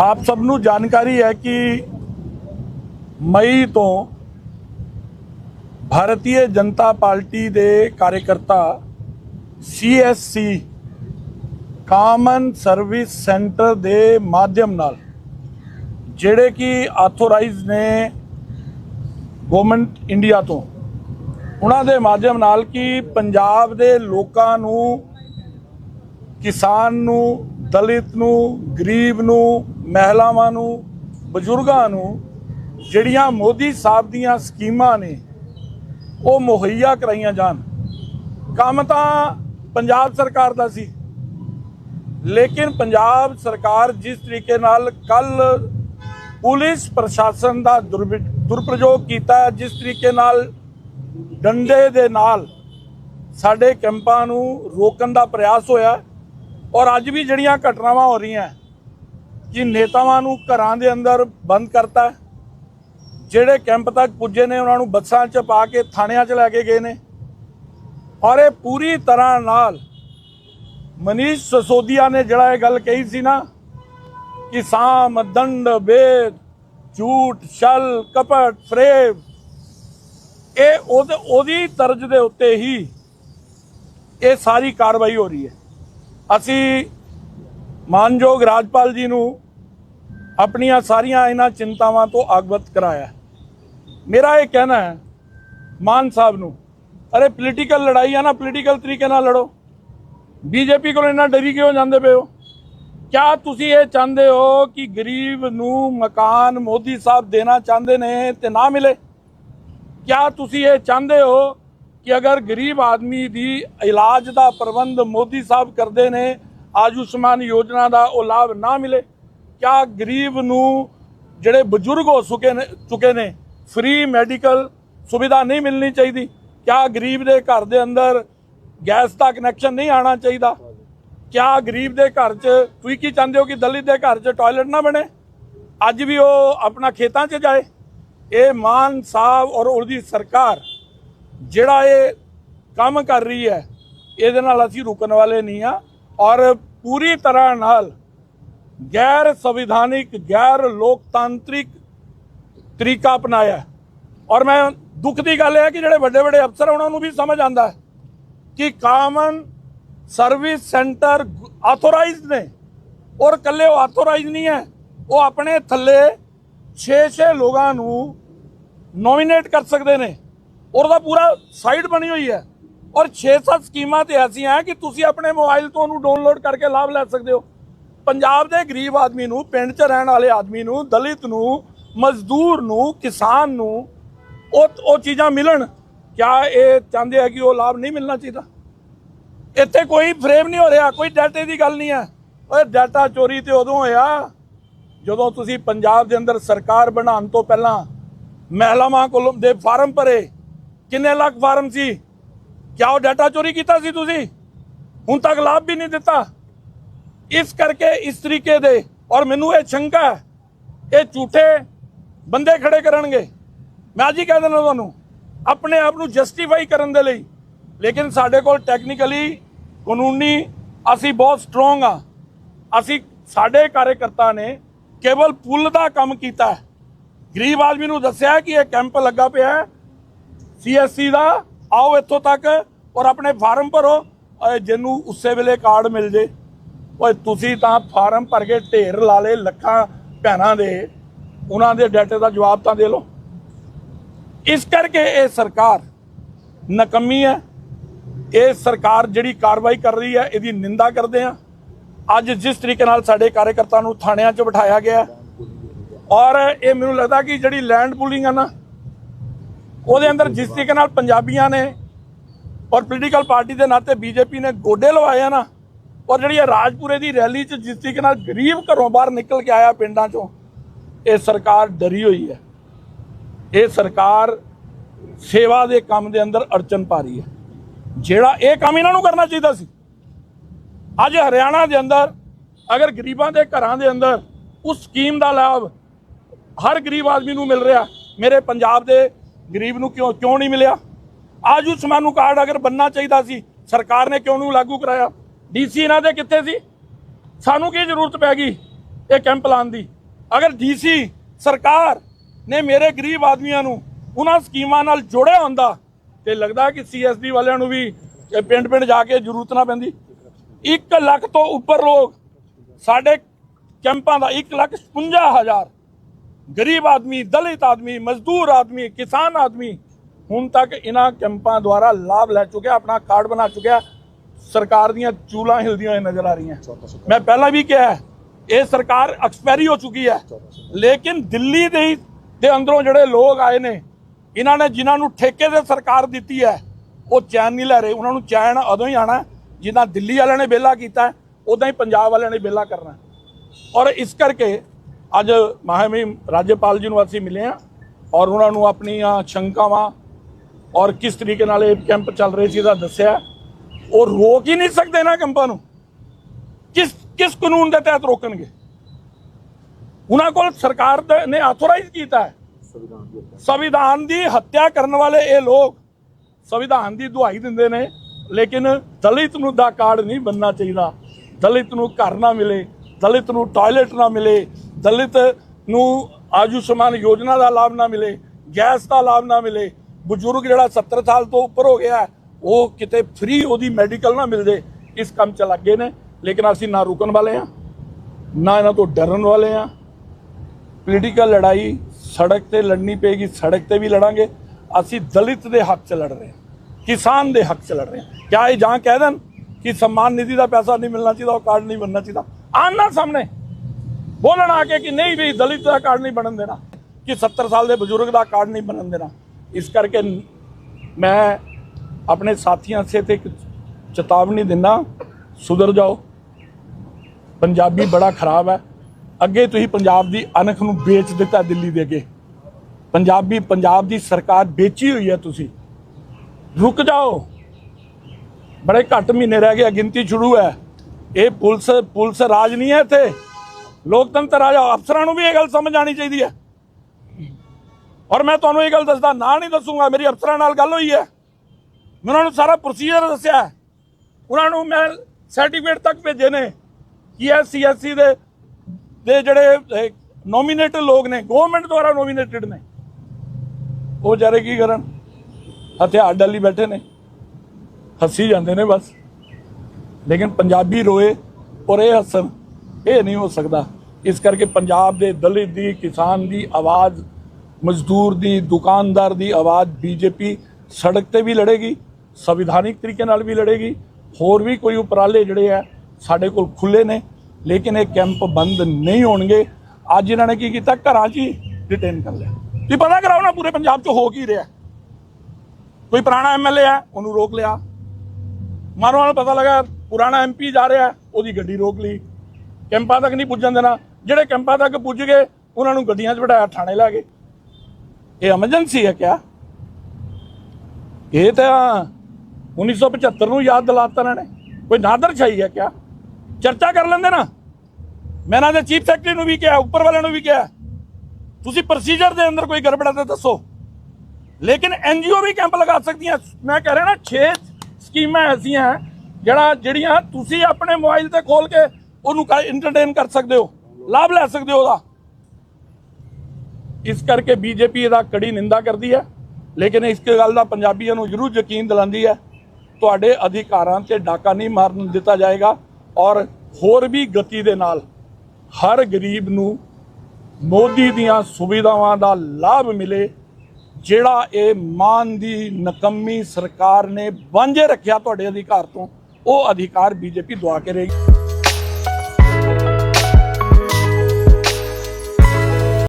ਆਪ ਸਭ ਨੂੰ ਜਾਣਕਾਰੀ ਹੈ ਕਿ ਮਈ ਤੋਂ ਭਾਰਤੀ ਜਨਤਾ ਪਾਰਟੀ ਦੇ ਕਾਰਜਕਰਤਾ ਸੀਐਸਸੀ ਕਾਮਨ ਸਰਵਿਸ ਸੈਂਟਰ ਦੇ ਮਾਧਿਅਮ ਨਾਲ, ਜਿਹੜੇ ਕਿ ਆਥੋਰਾਈਜ਼ ਨੇ ਗਵਰਨਮੈਂਟ ਇੰਡੀਆ ਤੋਂ, ਉਹਨਾਂ ਦੇ ਮਾਧਿਅਮ ਨਾਲ ਕਿ ਪੰਜਾਬ ਦੇ ਲੋਕਾਂ ਨੂੰ, ਕਿਸਾਨ ਨੂੰ, ਦਲਿਤ ਨੂੰ, ਗਰੀਬ ਨੂੰ ਮਹਿਲਾਵਾਂ ਨੂੰ, ਬਜ਼ੁਰਗਾਂ ਨੂੰ ਜਿਹੜੀਆਂ ਮੋਦੀ ਸਾਹਿਬ ਦੀਆਂ ਸਕੀਮਾਂ ਨੇ, ਉਹ ਮੁਹੱਈਆ ਕਰਾਈਆਂ ਜਾਣ। ਕੰਮ ਤਾਂ ਪੰਜਾਬ ਸਰਕਾਰ ਦਾ ਸੀ। ਲੇਕਿਨ ਪੰਜਾਬ ਸਰਕਾਰ ਜਿਸ ਤਰੀਕੇ ਨਾਲ ਕੱਲ ਪੁਲਿਸ ਪ੍ਰਸ਼ਾਸਨ ਦਾ ਦੁਰਵਿ- ਦੁਰਪ੍ਰਯੋਗ ਕੀਤਾ, ਜਿਸ ਤਰੀਕੇ ਨਾਲ ਡੰਡੇ ਦੇ ਨਾਲ ਸਾਡੇ ਕੈਂਪਾਂ ਨੂੰ ਰੋਕਣ ਦਾ ਪ੍ਰਯਾਸ ਹੋਇਆ, ਔਰ ਅੱਜ ਵੀ ਜਿਹੜੀਆਂ ਘਟਨਾਵਾਂ ਹੋ ਰਹੀਆਂ ਕਿ ਨੇਤਾਵਾਂ ਨੂੰ ਘਰਾਂ ਦੇ ਅੰਦਰ ਬੰਦ ਕਰਤਾ। ਜਿਹੜੇ ਕੈਂਪ ਤੱਕ ਪੁੱਜੇ ਨੇ, ਉਹਨਾਂ ਨੂੰ ਬੱਸਾਂ 'ਚ ਪਾ ਕੇ ਥਾਣਿਆਂ 'ਚ ਲੈ ਕੇ ਗਏ ਨੇ। ਔਰ ਇਹ ਪੂਰੀ ਤਰ੍ਹਾਂ ਨਾਲ ਮਨੀਸ਼ ਸਸੋਦੀਆ ਨੇ ਜਿਹੜਾ ਇਹ ਗੱਲ ਕਹੀ ਸੀ ਨਾ, ਕਿ ਸਾਮ, ਦੰਡ ਬੇਦ ਝੂਠ, ਛਲ, ਕਪਟ, ਫਰੇਬ, ਇਹ ਉਹਦੇ, ਉਹਦੀ ਤਰਜ ਦੇ ਉੱਤੇ ਹੀ ਇਹ ਸਾਰੀ ਕਾਰਵਾਈ ਹੋ ਰਹੀ ਹੈ। ਅਸੀਂ ਮਾਨਯੋਗ ਰਾਜਪਾਲ ਜੀ ਨੂੰ ਆਪਣੀਆਂ ਸਾਰੀਆਂ ਇਹਨਾਂ ਚਿੰਤਾਵਾਂ ਤੋਂ ਅਵਗਤ ਕਰਾਇਆ ਮੇਰਾ ਇਹ ਕਹਿਣਾ ਹੈ, ਮਾਨ ਸਾਹਿਬ ਨੂੰ, ਅਰੇ ਪੋਲੀਟੀਕਲ ਲੜਾਈ ਆ ਨਾ ਪੋਲੀਟੀਕਲ ਤਰੀਕੇ ਨਾਲ ਲੜੋ। ਬੀਜੇਪੀ ਕੋਲ ਇੰਨਾ ਡਰੀ ਕਿਉਂ ਜਾਂਦੇ ਪਏ ਹੋ? ਕਿਆ ਤੁਸੀਂ ਇਹ ਚਾਹੁੰਦੇ ਹੋ ਕਿ ਗਰੀਬ ਨੂੰ ਮਕਾਨ ਮੋਦੀ ਸਾਹਿਬ ਦੇਣਾ ਚਾਹੁੰਦੇ ਨੇ ਤੇ ਨਾ ਮਿਲੇ? ਕਿਆ ਤੁਸੀਂ ਇਹ ਚਾਹੁੰਦੇ ਹੋ ਕਿ ਅਗਰ ਗਰੀਬ ਆਦਮੀ ਦੀ ਇਲਾਜ ਦਾ ਪ੍ਰਬੰਧ ਮੋਦੀ ਸਾਹਿਬ ਕਰਦੇ ਨੇ ਆਯੁਸ਼ਮਾਨ ਯੋਜਨਾ ਦਾ ਉਹ ਲਾਭ ਨਾ ਮਿਲੇ, ਕਿਆ ਗਰੀਬ ਨੂੰ ਜਿਹੜੇ ਬਜ਼ੁਰਗ ਹੋ ਚੁੱਕੇ ਨੇ ਚੁੱਕੇ ਨੇ ਫ੍ਰੀ ਮੈਡੀਕਲ ਸੁਵਿਧਾ ਨਹੀਂ ਮਿਲਣੀ ਚਾਹੀਦੀ, ਕਿਆ ਗਰੀਬ ਦੇ ਘਰ ਦੇ ਅੰਦਰ ਗੈਸ ਦਾ ਕਨੈਕਸ਼ਨ ਨਹੀਂ ਆਣਾ ਚਾਹੀਦਾ? ਕਿਆ ਗਰੀਬ ਦੇ ਘਰ 'ਚ, ਤੁਸੀਂ ਕੀ ਚਾਹੁੰਦੇ ਹੋ ਕਿ ਦਲਿਤ ਦੇ ਘਰ 'ਚ ਟਾਇਲਟ ਨਾ ਬਣੇ? ਅੱਜ ਵੀ ਉਹ ਆਪਣਾ ਖੇਤਾਂ 'ਚ ਜਾਏ। ਇਹ ਮਾਨ ਸਾਹਿਬ ਔਰ ਉਹਦੀ ਸਰਕਾਰ ਜਿਹੜਾ ਇਹ ਕੰਮ ਕਰ ਰਹੀ ਹੈ, ਇਹਦੇ ਨਾਲ ਅਸੀਂ ਰੁਕਣ ਵਾਲੇ ਨਹੀਂ ਆ ਔਰ ਪੂਰੀ ਤਰ੍ਹਾਂ ਨਾਲ ਗੈਰ ਸੰਵਿਧਾਨਿਕ, ਗੈਰ ਲੋਕਤਾਂਤਰਿਕ ਤਰੀਕਾ ਅਪਣਾਇਆ ਔਰ ਮੈਂ ਦੁੱਖ ਦੀ ਗੱਲ ਇਹ ਹੈ ਕਿ ਜਿਹੜੇ ਵੱਡੇ ਵੱਡੇ ਅਫਸਰ ਉਹਨਾਂ ਨੂੰ ਵੀ ਸਮਝ ਆਂਦਾ ਹੈ ਕਿ ਕਾਮਨ ਸਰਵਿਸ ਸੈਂਟਰ ਆਥੋਰਾਈਜ਼ਡ ਨੇ। ਔਰ ਕੱਲੇ ਉਹ ਆਥੋਰਾਈਜ਼ ਨਹੀਂ ਹੈ, ਉਹ ਆਪਣੇ ਥੱਲੇ 6-6 ਲੋਕਾਂ ਨੂੰ ਨੋਮੀਨੇਟ ਕਰ ਸਕਦੇ ਨੇ। ਔਰ ਉਹਦਾ ਪੂਰਾ ਸਾਈਟ ਬਣੀ ਹੋਈ ਹੈ। ਔਰ 6-7 ਸਕੀਮਾਂ ਤੇ ਐਸੀਆਂ ਹੈ ਕਿ ਤੁਸੀਂ ਆਪਣੇ ਮੋਬਾਈਲ ਤੋਂ ਉਹਨੂੰ ਡਾਊਨਲੋਡ ਕਰਕੇ ਲਾਭ ਲੈ ਸਕਦੇ ਹੋ। ਪੰਜਾਬ ਦੇ ਗਰੀਬ ਆਦਮੀ ਨੂੰ, ਪਿੰਡ 'ਚ ਰਹਿਣ ਵਾਲੇ ਆਦਮੀ ਨੂੰ, ਦਲਿਤ ਨੂੰ, ਮਜ਼ਦੂਰ ਨੂੰ, ਕਿਸਾਨ ਨੂੰ, ਉਹ ਉਹ ਚੀਜ਼ਾਂ ਮਿਲਣ, ਕਿਆ ਇਹ ਚਾਹੁੰਦੇ ਆ ਕਿ ਉਹ ਲਾਭ ਨਹੀਂ ਮਿਲਣਾ ਚਾਹੀਦਾ? ਇੱਥੇ ਕੋਈ ਫਰੇਮ ਨਹੀਂ ਹੋ ਰਿਹਾ, ਕੋਈ ਡਾਟੇ ਦੀ ਗੱਲ ਨਹੀਂ ਹੈ। ਓਏ ਡਾਟਾ ਚੋਰੀ ਤੇ ਉਦੋਂ ਹੋਇਆ ਜਦੋਂ ਤੁਸੀਂ ਪੰਜਾਬ ਦੇ ਅੰਦਰ ਸਰਕਾਰ ਬਣਾਉਣ ਤੋਂ ਪਹਿਲਾਂ ਮਹਿਲਾਵਾਂ ਕੋਲੋਂ ਦੇ ਫਾਰਮ ਭਰੇ। ਕਿੰਨੇ ਲੱਖ ਫਾਰਮ ਸੀ? ਕਿਆ ਉਹ ਡਾਟਾ ਚੋਰੀ ਕੀਤਾ ਸੀ ਤੁਸੀਂ? ਹੁਣ ਤੱਕ ਲਾਭ ਵੀ ਨਹੀਂ ਦਿੱਤਾ। ਇਸ ਕਰਕੇ ਇਸ ਤਰੀਕੇ ਦੇ, ਔਰ ਮੈਨੂੰ ਇਹ ਸ਼ੰਕਾ ਹੈ, ਇਹ ਝੂਠੇ ਬੰਦੇ ਖੜੇ ਕਰਨਗੇ। ਮੈਂ ਅੱਜ ਹੀ ਕਹਿ ਦਿੰਦਾ ਤੁਹਾਨੂੰ, ਆਪਣੇ ਆਪ ਨੂੰ ਜਸਟੀਫਾਈ ਕਰਨ ਦੇ ਲਈ। ਲੇਕਿਨ ਸਾਡੇ ਕੋਲ ਟੈਕਨੀਕਲੀ ਕਾਨੂੰਨੀ ਅਸੀਂ ਬਹੁਤ ਸਟਰੋਂਗ ਆ। ਅਸੀਂ, ਸਾਡੇ ਕਾਰਜਕਰਤਾ ਨੇ ਕੇਵਲ ਪੁੱਲ ਦਾ ਕੰਮ ਕੀਤਾ ਗਰੀਬ ਆਦਮੀ ਨੂੰ ਦੱਸਿਆ ਕਿ ਇਹ ਕੈਂਪ ਲੱਗਾ ਪਿਆ ਹੈ। ਸੀਐਸਸੀ ਦਾ ਆਓ ਇੱਥੋਂ ਤੱਕ ਔਰ ਆਪਣੇ ਫਾਰਮ ਭਰੋ। ਜਿਹਨੂੰ ਉਸੇ ਵੇਲੇ ਕਾਰਡ ਮਿਲ ਜੇ। ਓਏ, ਤੁਸੀਂ ਤਾਂ ਫਾਰਮ ਭਰ ਕੇ ਢੇਰ ਲਾ ਲੇ ਲੱਖਾਂ ਭੈਣਾਂ ਦੇ। ਉਹਨਾਂ ਦੇ ਡਾਟੇ ਦਾ ਜਵਾਬ ਤਾਂ ਦੇ ਲਓ। ਇਸ ਕਰਕੇ ਇਹ ਸਰਕਾਰ ਨਕਮੀ ਹੈ। ਇਹ ਸਰਕਾਰ ਜਿਹੜੀ ਕਾਰਵਾਈ ਕਰ ਰਹੀ ਹੈ, ਇਹਦੀ ਨਿੰਦਾ ਕਰਦੇ ਆ ਅੱਜ ਜਿਸ ਤਰੀਕੇ ਨਾਲ ਸਾਡੇ ਕਾਰਜਕਰਤਾ ਨੂੰ ਥਾਣਿਆਂ 'ਚ ਬਿਠਾਇਆ ਗਿਆ। ਔਰ ਇਹ ਮੈਨੂੰ ਲੱਗਦਾ ਕਿ ਜਿਹੜੀ ਲੈਂਡ ਪੂਲਿੰਗ ਆ ਨਾ ਉਹਦੇ ਅੰਦਰ ਜਿਸ ਤਰੀਕੇ ਨਾਲ ਪੰਜਾਬੀਆਂ ਨੇ ਔਰ ਪੋਲੀਟੀਕਲ ਪਾਰਟੀ ਦੇ ਨਾਤੇ ਬੀਜੇਪੀ ਨੇ ਗੋਡੇ ਲਵਾਏ ਆ ਨਾ, ਔਰ ਜਿਹੜੀ ਇਹ ਰਾਜਪੁਰੇ ਦੀ ਰੈਲੀ 'ਚ ਜਿਸ ਤਰੀਕੇ ਨਾਲ ਗਰੀਬ ਘਰੋਂ ਬਾਹਰ ਨਿਕਲ ਕੇ ਆਇਆ ਪਿੰਡਾਂ 'ਚੋਂ, ਇਹ ਸਰਕਾਰ ਡਰੀ ਹੋਈ ਹੈ। ਇਹ ਸਰਕਾਰ ਸੇਵਾ ਦੇ ਕੰਮ ਦੇ ਅੰਦਰ ਅੜਚਨ ਪਾ ਰਹੀ ਹੈ। ਜਿਹੜਾ ਇਹ ਕੰਮ ਇਹਨਾਂ ਨੂੰ ਕਰਨਾ ਚਾਹੀਦਾ ਸੀ, ਅੱਜ ਹਰਿਆਣਾ ਦੇ ਅੰਦਰ, ਅਗਰ ਗਰੀਬਾਂ ਦੇ ਘਰਾਂ ਦੇ ਅੰਦਰ ਉਸ ਸਕੀਮ ਦਾ ਲਾਭ ਹਰ ਗਰੀਬ ਆਦਮੀ ਨੂੰ ਮਿਲ ਰਿਹਾ, ਮੇਰੇ ਪੰਜਾਬ ਦੇ ਗਰੀਬ ਨੂੰ ਕਿਉਂ ਕਿਉਂ ਨਹੀਂ ਮਿਲਿਆ? ਆਯੁਸ਼ਮਾਨ ਨੂੰ ਕਾਰਡ ਅਗਰ ਬੰਨਣਾ ਚਾਹੀਦਾ ਸੀ, ਸਰਕਾਰ ਨੇ ਕਿਉਂ ਨੂੰ ਲਾਗੂ ਕਰਾਇਆ? ਡੀਸੀ ਇਹਨਾਂ ਦੇ ਕਿੱਥੇ ਸੀ? ਸਾਨੂੰ ਕੀ ਜ਼ਰੂਰਤ ਪੈ ਗਈ ਇਹ ਕੈਂਪ ਲਾਉਣ ਦੀ? ਅਗਰ ਡੀਸੀ, ਸਰਕਾਰ ਨੇ ਮੇਰੇ ਗਰੀਬ ਆਦਮੀਆਂ ਨੂੰ ਉਹਨਾਂ ਸਕੀਮਾਂ ਨਾਲ ਜੋੜਿਆ ਹੁੰਦਾ, ਤੇ ਲੱਗਦਾ ਕਿ ਸੀਐਸਡੀ ਵਾਲਿਆਂ ਨੂੰ ਵੀ ਪਿੰਡ ਪਿੰਡ ਜਾ ਕੇ ਜ਼ਰੂਰਤ ਨਾ ਪੈਂਦੀ। 1 ਲੱਖ ਤੋਂ ਉੱਪਰ ਲੋਕ ਸਾਡੇ ਕੈਂਪਾਂ ਦਾ 1 ਲੱਖ 56 ਹਜ਼ਾਰ ਗਰੀਬ ਆਦਮੀ ਦਲਿਤ ਆਦਮੀ ਮਜ਼ਦੂਰ ਆਦਮੀ ਕਿਸਾਨ ਆਦਮੀ ਹੁਣ ਤੱਕ ਇਹਨਾਂ ਕੈਂਪਾਂ ਦੁਆਰਾ ਲਾਭ ਲੈ ਚੁੱਕਿਆ ਆਪਣਾ ਕਾਰਡ ਬਣਾ ਚੁੱਕਿਆ। ਸਰਕਾਰ ਦੀਆਂ ਚੂਲਾਂ ਹਿਲਦੀਆਂ ਹੋਈਆਂ ਨਜ਼ਰ ਆ ਰਹੀਆਂ। ਮੈਂ ਪਹਿਲਾਂ ਵੀ ਕਿਹਾ ਇਹ ਸਰਕਾਰ ਐਕਸਪਾਇਰੀ ਹੋ ਚੁੱਕੀ ਹੈ। ਲੇਕਿਨ ਦਿੱਲੀ ਦੇ ਦੇ ਅੰਦਰੋਂ ਜਿਹੜੇ ਲੋਕ ਆਏ ਨੇ ਇਹਨਾਂ ਨੇ ਜਿਨ੍ਹਾਂ ਨੂੰ ਠੇਕੇ ਤੇ ਸਰਕਾਰ ਦਿੱਤੀ ਹੈ ਉਹ ਚੈਨ ਨਹੀਂ ਲੈ ਰਹੇ। ਉਹਨਾਂ ਨੂੰ ਚੈਨ ਉਦੋਂ ਹੀ ਆਣਾ ਜਿੱਦਾਂ ਦਿੱਲੀ ਵਾਲਿਆਂ ਨੇ ਵਿਹਲਾ ਕੀਤਾ ਉਦਾਂ ਹੀ ਪੰਜਾਬ ਵਾਲਿਆਂ ਨੇ ਵਿਹਲਾ ਕਰਨਾ। ਔਰ ਇਸ ਕਰਕੇ ਅੱਜ ਮਹਾਮਹਿਮ ਰਾਜਪਾਲ ਜੀ ਨੂੰ ਅਸੀਂ ਮਿਲੇ ਆ ਔਰ ਉਹਨਾਂ ਨੂੰ ਆਪਣੀਆਂ ਸ਼ੰਕਾਵਾਂ ਔਰ ਕਿਸ ਤਰੀਕੇ ਨਾਲ ਇਹ ਕੈਂਪ ਚੱਲ ਰਹੇ ਸੀ ਦਾ ਦੱਸਿਆ। ਉਹ ਰੋਕ ਹੀ ਨਹੀਂ ਸਕਦੇ ਇਹਨਾਂ ਕੈਂਪਾਂ ਨੂੰ। ਕਿਸ ਕਿਸ ਕਾਨੂੰਨ ਦੇ ਤਹਿਤ ਰੋਕਣਗੇ? ਉਹਨਾਂ ਕੋਲ ਸਰਕਾਰ ਨੇ ਆਥੋਰਾਈਜ਼ ਕੀਤਾ ਹੈ। ਸੰਵਿਧਾਨ ਦੀ ਹੱਤਿਆ ਕਰਨ ਵਾਲੇ ਇਹ ਲੋਕ ਸੰਵਿਧਾਨ ਦੀ ਦੁਹਾਈ ਦਿੰਦੇ ਨੇ, ਲੇਕਿਨ ਦਲਿਤ ਨੂੰ ਦਾ ਕਾਰਡ ਨਹੀਂ ਬੰਨਣਾ ਚਾਹੀਦਾ। ਦਲਿਤ ਨੂੰ ਘਰ ਨਾ ਮਿਲੇ, ਦਲਿਤ ਨੂੰ ਟਾਇਲਟ ਨਾ ਮਿਲੇ ਦਲਿਤ ਨੂੰ ਆਯੁਸ਼ਮਾਨ ਯੋਜਨਾ ਦਾ ਲਾਭ ਨਾ ਮਿਲੇ, ਗੈਸ ਦਾ ਲਾਭ ਨਾ ਮਿਲੇ, ਬਜ਼ੁਰਗ ਜਿਹੜਾ 70 ਸਾਲ ਤੋਂ ਉੱਪਰ ਹੋ ਗਿਆ ਉਹ ਕਿਤੇ ਫ੍ਰੀ ਉਹਦੀ ਮੈਡੀਕਲ ਨਾ ਮਿਲ ਜੇ, ਇਸ ਕੰਮ ਚ ਲੱਗੇ ਨੇ, ਲੇਕਿਨ ਅਸੀਂ ਨਾ ਰੁਕਣ ਵਾਲੇ ਆ ਨਾ ਇਹਨਾਂ ਤੋਂ ਡਰਨ ਵਾਲੇ ਆ ਪੋਲੀਟੀਕਲ ਲੜਾਈ ਸੜਕ ਤੇ ਲੜਨੀ ਪਏਗੀ, ਸੜਕ ਤੇ ਵੀ ਲੜਾਂਗੇ, ਅਸੀਂ ਦਲਿਤ ਦੇ ਹੱਕ 'ਚ ਲੜ ਰਹੇ ਹਾਂ, ਕਿਸਾਨ ਦੇ ਹੱਕ 'ਚ ਲੜ ਰਹੇ ਹਾਂ। ਕਿਆ ਇਹ ਜਾਂ ਕਹਿ ਦੇਣ ਕਿ ਸਨਮਾਨ ਨਿਧੀ ਦਾ ਪੈਸਾ ਨਹੀਂ ਮਿਲਣਾ ਚਾਹੀਦਾ, ਉਹ ਕਾਰਡ ਨਹੀਂ ਬਣਨਾ ਚਾਹੀਦਾ? ਆਣ ਨਾ ਸਾਹਮਣੇ। ਬੋਲਣ ਆ ਕੇ ਕਿ ਨਹੀਂ ਵੀ ਦਲਿਤ ਦਾ ਕਾਰਡ ਨਹੀਂ ਬਣਨ ਦੇਣਾ, ਕਿ 70 ਸਾਲ ਦੇ ਬਜ਼ੁਰਗ ਦਾ ਕਾਰਡ ਨਹੀਂ ਬਣਨ ਦੇਣਾ। ਇਸ ਕਰਕੇ ਮੈਂ ਆਪਣੇ ਸਾਥੀਆਂ ਸੇ ਤੇ ਇੱਕ ਚੇਤਾਵਨੀ ਦਿੰਦਾ, ਸੁਧਰ ਜਾਓ। ਪੰਜਾਬੀ ਬੜਾ ਖਰਾਬ ਹੈ। ਅੱਗੇ ਤੁਸੀਂ ਪੰਜਾਬ ਦੀ ਅਣਖ ਨੂੰ ਵੇਚ ਦਿੱਤਾ ਦਿੱਲੀ ਦੇ ਅੱਗੇ। ਪੰਜਾਬੀ, ਪੰਜਾਬ ਦੀ ਸਰਕਾਰ ਵੇਚੀ ਹੋਈ ਹੈ ਤੁਸੀਂ। ਰੁਕ ਜਾਓ। ਬੜੇ ਘੱਟ ਮਹੀਨੇ ਰਹਿ ਗਏ ਗਿਣਤੀ ਸ਼ੁਰੂ ਹੈ। ਇਹ ਪੁਲਿਸ ਪੁਲਿਸ ਰਾਜ ਨਹੀਂ ਹੈ ਇੱਥੇ। ਲੋਕਤੰਤਰ ਰਾਜ ਹੈ। ਅਫਸਰਾਂ ਨੂੰ ਵੀ ਇਹ ਗੱਲ ਸਮਝ ਆਣੀ ਚਾਹੀਦੀ ਹੈ। ਔਰ ਮੈਂ ਤੁਹਾਨੂੰ ਇਹ ਗੱਲ ਦੱਸਦਾ, ਨਾ ਨਹੀਂ ਦੱਸੂਗਾ, ਮੇਰੀ ਅਫਸਰਾਂ ਨਾਲ ਗੱਲ ਹੋਈ ਹੈ। ਮੈਂ ਉਹਨਾਂ ਨੂੰ ਸਾਰਾ ਪ੍ਰੋਸੀਜਰ ਦੱਸਿਆ ਉਹਨਾਂ ਨੂੰ ਮੈਂ ਸਰਟੀਫਿਕੇਟ ਤੱਕ ਭੇਜੇ ਨੇ ਕਿ ਇਹ ਸੀਐਸਸੀ ਦੇ ਦੇ ਜਿਹੜੇ ਨੋਮੀਨੇਟਡ ਲੋਕ ਨੇ ਗਵਰਨਮੈਂਟ ਦੁਆਰਾ ਨੋਮੀਨੇਟਡ ਨੇ। ਉਹ ਜਾਰੇ ਕੀ ਕਰਨ? ਹਥਿਆਰ ਡੱਲੀ ਬੈਠੇ ਨੇ। ਹੱਸੀ ਜਾਂਦੇ ਨੇ ਬਸ। ਲੇਕਿਨ ਪੰਜਾਬੀ ਰੋਏ ਔਰ ਇਹ ਹੱਸਣ। ਇਹ ਨਹੀਂ ਹੋ ਸਕਦਾ। ਇਸ ਕਰਕੇ ਪੰਜਾਬ ਦੇ ਦਲਿਤ ਦੀ, ਕਿਸਾਨ ਦੀ ਆਵਾਜ਼, ਮਜ਼ਦੂਰ ਦੀ, ਦੁਕਾਨਦਾਰ ਦੀ ਆਵਾਜ਼ ਬੀਜੇਪੀ ਸੜਕ ਤੇ ਵੀ ਲੜੇਗੀ, ਸੰਵਿਧਾਨਿਕ ਤਰੀਕੇ ਨਾਲ ਵੀ ਲੜੇਗੀ। ਹੋਰ ਵੀ ਕੋਈ ਉਪਰਾਲੇ ਜਿਹੜੇ ਆ, ਸਾਡੇ ਕੋਲ ਖੁੱਲੇ ਨੇ, ਲੇਕਿਨ ਇਹ ਕੈਂਪ ਬੰਦ ਨਹੀਂ ਹੋਣਗੇ। ਅੱਜ ਇਹਨਾਂ ਨੇ ਕੀ ਕੀਤਾ? ਘਰਾਂ 'ਚ ਹੀ ਡਿਟੇਨ ਕਰ ਲਿਆ। ਤੁਸੀਂ ਪਤਾ ਕਰਾਓ ਨਾ, ਪੂਰੇ ਪੰਜਾਬ 'ਚ ਹੋ ਕੀ ਰਿਹਾ। ਕੋਈ ਪੁਰਾਣਾ ਐਮਐਲਏ ਆ, ਉਹਨੂੰ ਰੋਕ ਲਿਆ। ਮਾਰੋ ਨਾਲ ਪਤਾ ਲੱਗਾ, ਪੁਰਾਣਾ ਐਮਪੀ ਜਾ ਰਿਹਾ, ਉਹਦੀ ਗੱਡੀ ਰੋਕ ਲਈ। ਕੈਂਪਾਂ ਤੱਕ ਨਹੀਂ ਪੁੱਜਣ ਦੇਣਾ। ਜਿਹੜੇ ਕੈਂਪਾਂ ਤੱਕ ਪੁੱਜ ਗਏ, ਉਹਨਾਂ ਨੂੰ ਗੱਡੀਆਂ 'ਚ ਬਿਠਾਇਆ ਥਾਣੇ ਲੈ ਗਏ। ਇਹ ਐਮਰਜੈਂਸੀ ਹੈ ਕਿਆ? ਇਹ ਤਾਂ 1975 ਨੂੰ ਯਾਦ ਦਿਲਾਤਾ ਇਹਨਾਂ ਨੇ। ਕੋਈ ਨਾਦਰ ਛਾਈ ਹੈ ਕਿਆ? ਚਰਚਾ ਕਰ ਲੈਂਦੇ ਨਾ। ਮੈਂ ਇਹਨਾਂ ਦੇ ਚੀਫ ਸੈਕਟਰੀ ਨੂੰ ਵੀ ਕਿਹਾ, ਉੱਪਰ ਵਾਲਿਆਂ ਨੂੰ ਵੀ ਕਿਹਾ। ਤੁਸੀਂ ਪ੍ਰੋਸੀਜਰ ਦੇ ਅੰਦਰ ਕੋਈ ਗੜਬੜਾ ਤਾਂ ਦੱਸੋ। ਲੇਕਿਨ ਐਨਜੀਓ ਵੀ ਕੈਂਪ ਲਗਾ ਸਕਦੀਆਂ। ਮੈਂ ਕਹਿ ਰਿਹਾ ਨਾ 6 ਸਕੀਮਾਂ ਐਸੀਆਂ ਜਿਹੜਾ ਜਿਹੜੀਆਂ ਤੁਸੀਂ ਆਪਣੇ ਮੋਬਾਈਲ ਤੇ ਖੋਲ ਕੇ ਉਹਨੂੰ ਇੰਟਰਟੇਨ ਕਰ ਸਕਦੇ ਹੋ, ਲਾਭ ਲੈ ਸਕਦੇ ਹੋ ਉਹਦਾ। ਇਸ ਕਰਕੇ ਬੀਜੇਪੀ ਇਹਦਾ ਕੜੀ ਨਿੰਦਾ ਕਰਦੀ ਹੈ, ਲੇਕਿਨ ਇਸ ਗੱਲ ਦਾ ਪੰਜਾਬੀਆਂ ਨੂੰ ਜ਼ਰੂਰ ਯਕੀਨ ਦਿਲਾਉਂਦੀ ਹੈ, ਤੁਹਾਡੇ ਅਧਿਕਾਰਾਂ ਤੇ ਡਾਕਾ ਨਹੀਂ ਮਾਰਨ ਦਿੱਤਾ ਜਾਏਗਾ ਔਰ ਹੋਰ ਵੀ ਗਤੀ ਦੇ ਨਾਲ ਹਰ ਗਰੀਬ ਨੂੰ ਮੋਦੀ ਦੀਆਂ ਸੁਵਿਧਾਵਾਂ ਦਾ ਲਾਭ ਮਿਲੇ, ਜਿਹੜਾ ਇਹ ਮਾਨ ਦੀ ਨਕੰਮੀ ਸਰਕਾਰ ਨੇ ਵਾਂਝੇ ਰੱਖਿਆ ਤੁਹਾਡੇ ਅਧਿਕਾਰ ਤੋਂ, ਉਹ ਅਧਿਕਾਰ ਬੀਜੇਪੀ ਦਵਾ ਕੇ ਰਹੇਗੀ।